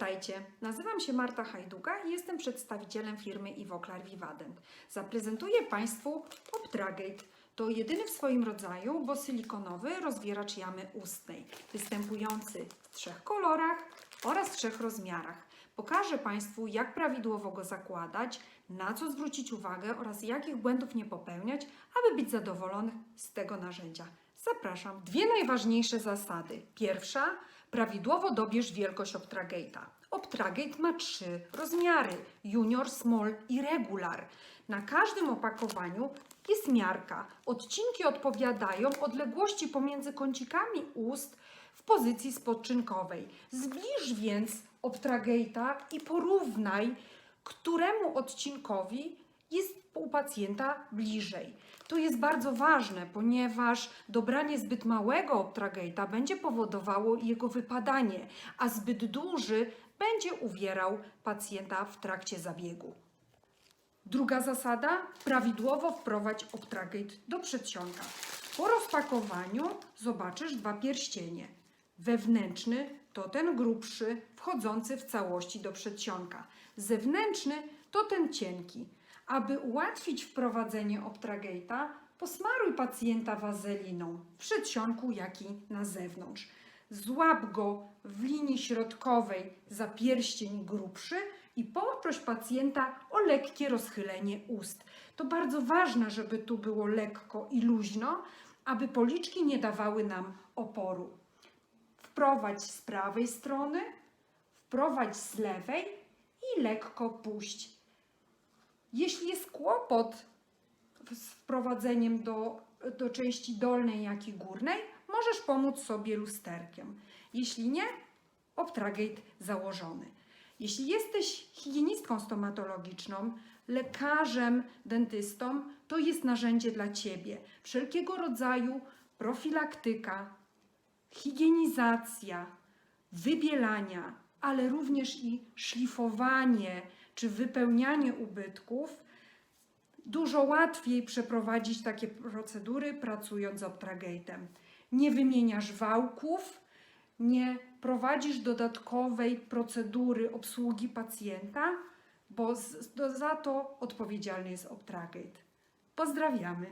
Witajcie, nazywam się Marta Hajduga i jestem przedstawicielem firmy Ivoclar Vivadent. Zaprezentuję Państwu Optragate. To jedyny w swoim rodzaju bosylikonowy rozwieracz jamy ustnej, występujący w trzech kolorach oraz trzech rozmiarach. Pokażę Państwu, jak prawidłowo go zakładać, na co zwrócić uwagę oraz jakich błędów nie popełniać, aby być zadowolonych z tego narzędzia. Zapraszam. Dwie najważniejsze zasady. Pierwsza, prawidłowo dobierz wielkość Optragate'a. Optragate ma trzy rozmiary: junior, small i regular. Na każdym opakowaniu jest miarka. Odcinki odpowiadają odległości pomiędzy kącikami ust w pozycji spoczynkowej. Zbliż więc Optragate'a i porównaj, któremu odcinkowi jest u pacjenta bliżej. To jest bardzo ważne, ponieważ dobranie zbyt małego Optragate'a będzie powodowało jego wypadanie, a zbyt duży będzie uwierał pacjenta w trakcie zabiegu. Druga zasada, prawidłowo wprowadź Optragate do przedsionka. Po rozpakowaniu zobaczysz dwa pierścienie. Wewnętrzny to ten grubszy, wchodzący w całości do przedsionka. Zewnętrzny to ten cienki. Aby ułatwić wprowadzenie Optragate'a, posmaruj pacjenta wazeliną w przedsionku, jak i na zewnątrz. Złap go w linii środkowej za pierścień grubszy i poproś pacjenta o lekkie rozchylenie ust. To bardzo ważne, żeby tu było lekko i luźno, aby policzki nie dawały nam oporu. Wprowadź z prawej strony, wprowadź z lewej i lekko puść. Jeśli jest kłopot z wprowadzeniem do, do części dolnej, jak i górnej, możesz pomóc sobie lusterkiem. Jeśli nie, Optragate założony. Jeśli jesteś higienistką stomatologiczną, lekarzem, dentystą, to jest narzędzie dla Ciebie. Wszelkiego rodzaju profilaktyka, higienizacja, wybielania, ale również i szlifowanie czy wypełnianie ubytków, dużo łatwiej przeprowadzić takie procedury pracując z Optragate'em. Nie wymieniasz wałków, nie prowadzisz dodatkowej procedury obsługi pacjenta, bo za to odpowiedzialny jest Optragate. Pozdrawiamy.